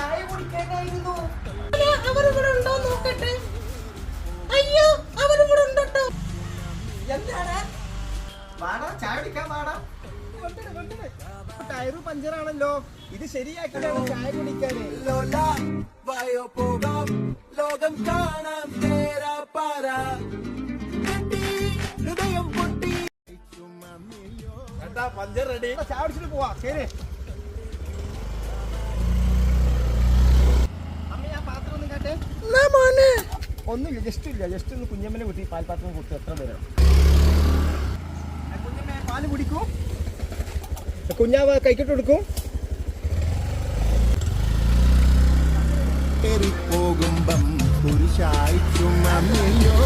ചായ കുടിക്കാനായിരുന്നു. അവരിവിടെ ഉണ്ടോ നോക്കട്ടെ. അയ്യോ അവരിവിടെ എന്താണ്? വാടാ ചായ കുടിക്കാൻ വാടാ. ടയറ് പഞ്ചറാണല്ലോ. ഇത് ശരിയാക്കിയാണ് ചായ കുടിക്കാന്. ലോകം കാണാം ഹൃദയം പൊട്ടി. പഞ്ചർ റെഡി ചായ പോവാ. ശരി. ഒന്നുമില്ല ജസ്റ്റ് ഇല്ല ജസ്റ്റ് ഒന്ന് കുഞ്ഞമ്മനെ കുട്ടി പാൽപാത്രം കൊടുത്തു എത്ര പേരാണ് കുഞ്ഞമ്മ പാൽ കുടിക്കും. കുഞ്ഞാവ് കൈക്കിട്ട് കൊടുക്കും. പോകുമ്പം പുരുഷായിട്ടും അമ്മയോടാ